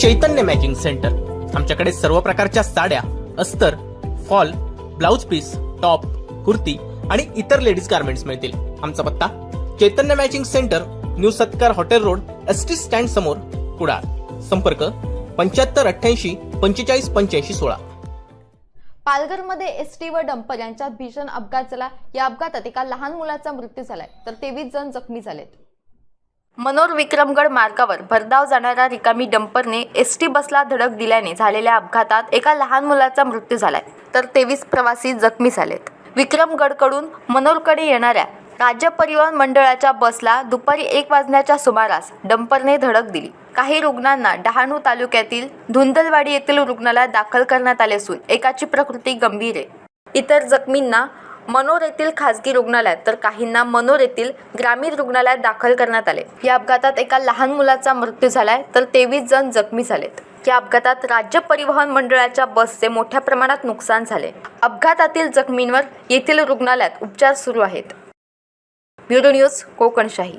चैतन्य matching centre आमच्याकडे सर्व प्रकारच्या साड्या अस्तर fall blouse piece top kurti आणि इतर लेडीज गार्मेंट्स मिळतील. आमचा पत्ता Chaitanya matching centre new Satkar hotel road S T stand समोर कुडाळ. संपर्क पंच्याहत्तर अठ्ठ्याऐंशी पंचेचाळीस पंच्याऐंशी सोळा. पालघरमध्ये एस टी व डंपर यांच्यात भीषण अपघात झाला. या अपघातात एका लहान मुलाचा मृत्यू झालाय. तर तेवीस जण जखमी झालेत. मनोर विक्रमगड मार्गावर भरधाव जाणाऱ्या रिकामी डंपरने एस टी बसला धडक दिल्याने झालेल्या अपघातात एका लहान मुलाचा मृत्यू झालाय. तर तेवीस प्रवासी जखमी झालेत. विक्रमगडकडून मनोरकडे येणाऱ्या राज्य परिवहन मंडळाच्या बसला दुपारी एक वाजण्याच्या सुमारास डंपरने धडक दिली. काही रुग्णांना डहाणू तालुक्यातील धुंदलवाडी येथील रुग्णालयात दाखल करण्यात आले असून एकाची प्रकृती गंभीर आहे. इतर जखमींना मनोर येथील खासगी रुग्णालयात तर काहींना मनोर येथील ग्रामीण रुग्णालयात दाखल करण्यात आले. या अपघातात एका लहान मुलाचा मृत्यू झालाय तर तेवीस जण जखमी झालेत. या अपघातात राज्य परिवहन मंडळाच्या बसचे मोठ्या प्रमाणात नुकसान झाले. अपघातातील जखमींवर येथील रुग्णालयात उपचार सुरू आहेत. Bureau news Kokanshahi.